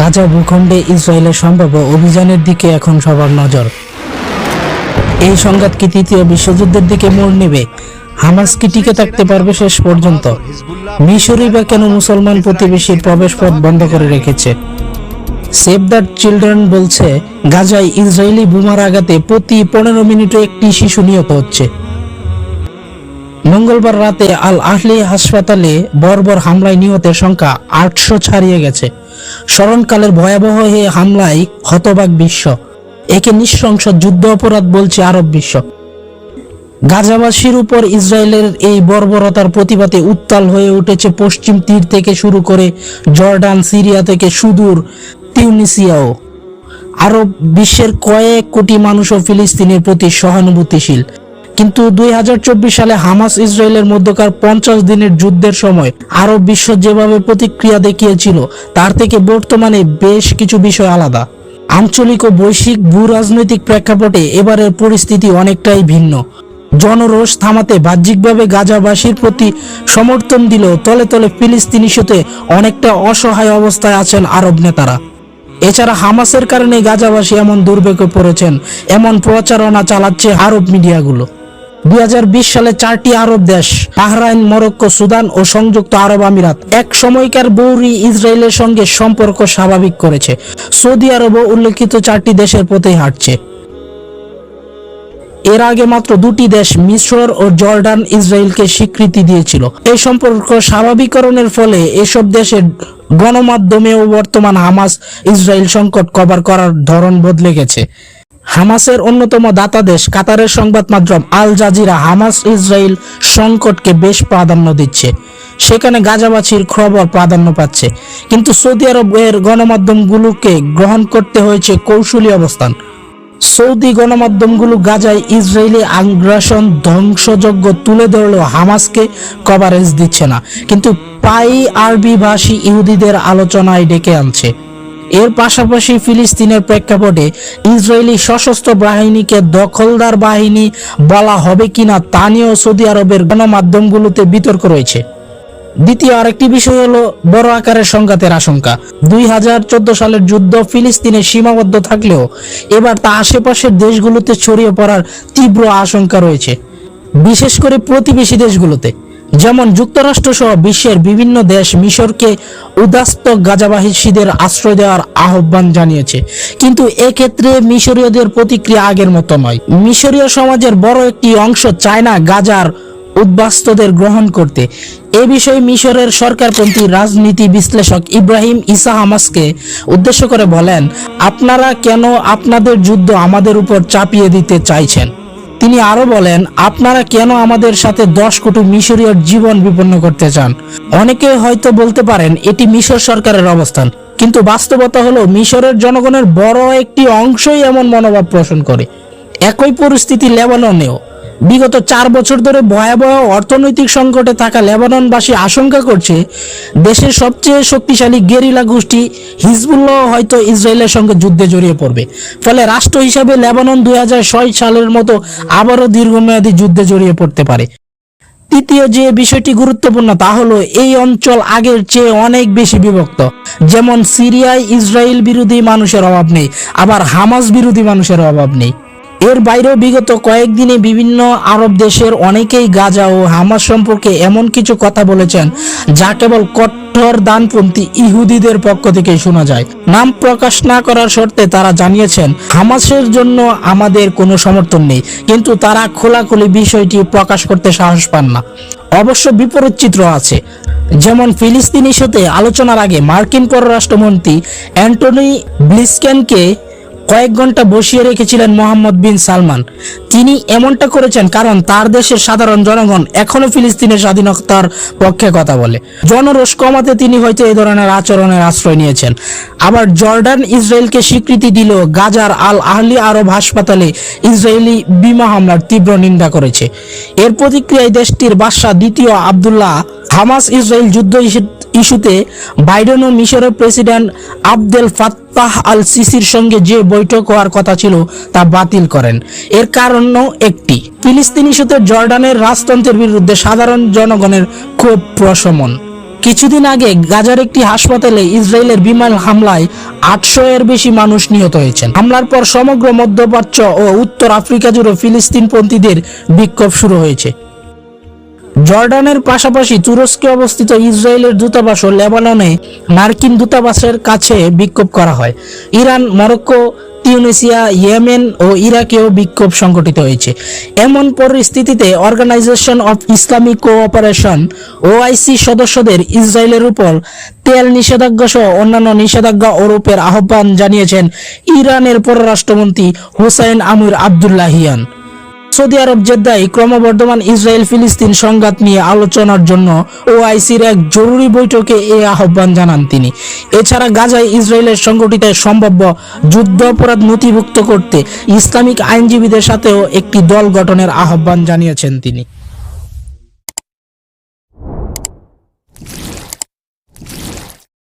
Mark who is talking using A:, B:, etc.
A: গাজা ভূখণ্ডে ইসরায়েলের সম্ভাব্য অভিযানের দিকে এখন সবার নজর এই সংঘাত কি তৃতীয় বিশ্বযুদ্ধের দিকে মোড় নেবে হামাস কি টিকে থাকতে পারবে শেষ পর্যন্ত মিশরই বা কেন মুসলমান প্রতিবেশীর প্রবেশপথ বন্ধ করে রেখেছে সেভ দ্য চিলড্রেন বলছে গাজায় ইসরায়েলি বোমার আঘাতে প্রতি পনেরো মিনিটে একটি শিশু নিহত হচ্ছে মঙ্গলবার রাতে আল আহলি হাসপাতালে বর্বর হামলায় নিহতের সংখ্যা আটশো ছাড়িয়ে গেছে স্মরণকালের ভয়াবহ এ হামলায় হতবাক বিশ্ব একে নিঃশংস যুদ্ধ অপরাধ বলছে আরব বিশ্ব গাজাবাসীর উপর ইসরায়েলের এই বর্বরতার প্রতিবাদে উত্তাল হয়ে উঠেছে পশ্চিম তীর থেকে শুরু করে জর্ডান সিরিয়া থেকে সুদূর তিউনিসিয়াও আরব বিশ্বের কয়েক কোটি মানুষও ফিলিস্তিনের প্রতি সহানুভূতিশীল কিন্তু দুই সালে হামাস ইসরায়েলের মধ্যকার পঞ্চাশ দিনের যুদ্ধের সময় আরব বিশ্ব যেভাবে প্রতিক্রিয়া দেখিয়েছিল তার থেকে বর্তমানে বেশ কিছু বিষয় আলাদা আঞ্চলিক ও বৈশ্বিক ভূ রাজনৈতিক প্রেক্ষাপটে এবারের পরিস্থিতি অনেকটাই ভিন্ন জনরোষ থামাতে বাহ্যিকভাবে গাজাবাসীর প্রতি সমর্থন দিল তলে তলে ফিলিস্তিনি সাথে অনেকটা অসহায় অবস্থায় আছেন আরব নেতারা এছাড়া হামাসের কারণে গাজাবাসী এমন দুর্ভোগে পড়েছেন এমন প্রচারণা চালাচ্ছে আরব মিডিয়াগুলো 2020 সালে চারটি আরব দেশ বাহরাইন মরক্কো সুদান ও সংযুক্ত আরব আমিরাত এক সময়কার বৌরি ইসরায়েলের সঙ্গে সম্পর্ক স্বাভাবিক করেছে সৌদি আরবও উল্লেখিত চারটি দেশের পথে হাঁটছে এর আগে মাত্র দুটি দেশ মিশর ও জর্ডান ইসরায়েলকে স্বীকৃতি দিয়েছিল এই সম্পর্ক স্বাভাবিকরণের ফলে এসব দেশের গণমাধ্যমেও বর্তমান হামাস ইসরায়েল সংকট কভার করার ধরন বদলে গেছে হামাসের অন্যতম দাতা দেশ কাতারের সংবাদ মাধ্যম আল জাজিরা হামাস ইসরায়েল সংকটকে বেশ প্রাধান্য দিচ্ছে সেখানে গাজাবাসীর খবর প্রাধান্য পাচ্ছে কিন্তু সৌদি আরব এর গণমাধ্যমগুলোকে গ্রহণ করতে হয়েছে কৌশলী অবস্থান সৌদি গণমাধ্যমগুলো গাজায় ইসরায়েলি আগ্রাসন ধ্বংসযজ্ঞ তুলে ধরলেও হামাসকে কভারেজ দিচ্ছে না কিন্তু পাই আরবি ভাষী ইহুদিদের আলোচনায় ডেকে আনছে এর পাশাপাশি ফিলিস্তিনের প্রেক্ষাপটে ইসরায়েলি সশস্ত্র বাহিনীকে দখলদার বাহিনী বলা হবে কিনা তা নিয়েও সৌদি আরবের গণমাধ্যমগুলোতে বিতর্ক রয়েছে দ্বিতীয় আরেকটি বিষয় হলো বড় আকারের সংঘাতের আশঙ্কা দুই সালের যুদ্ধ ফিলিস্তিনে সীমাবদ্ধ থাকলেও এবার তা আশেপাশের দেশগুলোতে ছড়িয়ে পড়ার তীব্র আশঙ্কা রয়েছে বিশেষ করে প্রতিবেশী দেশগুলোতে যেমন যুক্তরাষ্ট্র সহ বিশ্বের বিভিন্ন দেশ মিশরকে উদাস্ত গাজাবাহিসীদের আশ্রয় দেওয়ার আহ্বান জানিয়েছে কিন্তু এক্ষেত্রে মিশরীয়দের প্রতিক্রিয়া আগের মতো নয় মিশরীয় সমাজের বড় একটি অংশ চায়না গাজার উদ্বাস্তদের গ্রহণ করতে এ বিষয়ে মিশরের সরকারপন্থী রাজনীতি বিশ্লেষক ইব্রাহিম ইসা হামাসকে উদ্দেশ্য করে বলেন আপনারা কেন আপনাদের যুদ্ধ আমাদের উপর চাপিয়ে দিতে চাইছেন তিনি আরো বলেন আপনারা কেন আমাদের সাথে দশ কোটি মিশরীয় জীবন বিপন্ন করতে চান অনেকে হয়তো বলতে পারেন এটি মিশর সরকারের অবস্থান কিন্তু বাস্তবতা হলো মিশরের জনগণের বড় একটি অংশই এমন মনোভাব পোষণ করে একই পরিস্থিতি লেবাননেও বিগত চার বছর ধরে ভয়াবহ অর্থনৈতিক সংকটে থাকা লেবাননবাসী আশঙ্কা করছে দেশের সবচেয়ে শক্তিশালী গেরিলা গোষ্ঠী হিজবুল্লাহ হয়তো ইসরায়েলের সঙ্গে যুদ্ধে জড়িয়ে পড়বে ফলে রাষ্ট্র হিসাবে লেবানন দুই সালের মতো আবারও দীর্ঘমেয়াদী যুদ্ধে জড়িয়ে পড়তে পারে তৃতীয় যে বিষয়টি গুরুত্বপূর্ণ তা হলো এই অঞ্চল আগের চেয়ে অনেক বেশি বিভক্ত যেমন সিরিয়ায় ইসরায়েল বিরোধী মানুষের অভাব নেই আবার হামাস বিরোধী মানুষের অভাব নেই এর বাইরেও বিগত কয়েকদিনে বিভিন্ন আরব দেশের অনেকেই গাজা ও হামাস সম্পর্কে এমন কিছু কথা বলেছেন যা কেবল কঠোর দানপন্থী ইহুদিদের পক্ষ থেকে শোনা যায় নাম প্রকাশ না করার শর্তে তারা জানিয়েছেন হামাসের জন্য আমাদের কোনো সমর্থন নেই কিন্তু তারা খোলাখুলি বিষয়টি প্রকাশ করতে সাহস পান না অবশ্য বিপরীত চিত্র আছে যেমন ফিলিস্তিন সাথে আলোচনার আগে মার্কিন পররাষ্ট্রমন্ত্রী অ্যান্টনি ব্লিসকেনকে কয়েক ঘন্টা বসিয়ে রেখেছিলেন মোহাম্মদ বিন সালমান তিনি এমনটা করেছেন কারণ তার দেশের সাধারণ জনগণ এখনও ফিলিস্তিনের স্বাধীনতার পক্ষে কথা বলে জনরোষ কমাতে তিনি হয়তো এই ধরনের আচরণের আশ্রয় নিয়েছেন আবার জর্ডান ইসরায়েলকে স্বীকৃতি দিল গাজার আল আহলি আরব হাসপাতালে ইসরায়েলি বিমা হামলার তীব্র নিন্দা করেছে এর প্রতিক্রিয়ায় দেশটির বাদশাহ দ্বিতীয় আবদুল্লাহ হামাস ইসরায়েল যুদ্ধ ইস্যুতে বাইডেন ও মিশরের প্রেসিডেন্ট আবদেল ফাত্তাহ আল সিসির সঙ্গে যে বৈঠক হওয়ার কথা ছিল তা বাতিল করেন এর কারণও একটি ফিলিস্তিন ইস্যুতে জর্ডানের রাজতন্ত্রের বিরুদ্ধে সাধারণ জনগণের ক্ষোভ প্রশমন কিছুদিন আগে গাজার একটি হাসপাতালে ইসরায়েলের বিমান হামলায় আটশো এর বেশি মানুষ নিহত হয়েছেন হামলার পর সমগ্র মধ্যপ্রাচ্য ও উত্তর আফ্রিকা জুড়ে ফিলিস্তিনপন্থীদের বিক্ষোভ শুরু হয়েছে জর্ডানের পাশাপাশি তুরস্কে অবস্থিত ইসরায়েলের দূতাবাস ও লেবাননে মার্কিন দূতাবাসের কাছে বিক্ষোভ করা হয় ইরান মরক্কো তিউনেসিয়া ইয়েমেন ও ইরাকেও বিক্ষোভ সংগঠিত হয়েছে এমন পরিস্থিতিতে organisation of Islamic cooperation OIC সদস্যদের ইসরায়েলের উপর তেল নিষেধাজ্ঞা সহ অন্যান্য নিষেধাজ্ঞা ওরূপের আহ্বান জানিয়েছেন ইরানের পররাষ্ট্রমন্ত্রী হোসাইন আমির আবদুল্লাহিয়ান সৌদি আরব জেদ্দায় ক্রমবর্ধমান ইসরায়েল ফিলিস্তিন সংঘাত নিয়ে আলোচনার জন্য ওআইসির এক জরুরি বৈঠকে এ আহ্বান জানান তিনি এছাড়া গাজায় ইসরায়েলের সংগঠিত সম্ভাব্য যুদ্ধ অপরাধ নথিভুক্ত করতে ইসলামিক আইনজীবীদের সাথেও একটি দল গঠনের আহ্বান জানিয়েছেন তিনি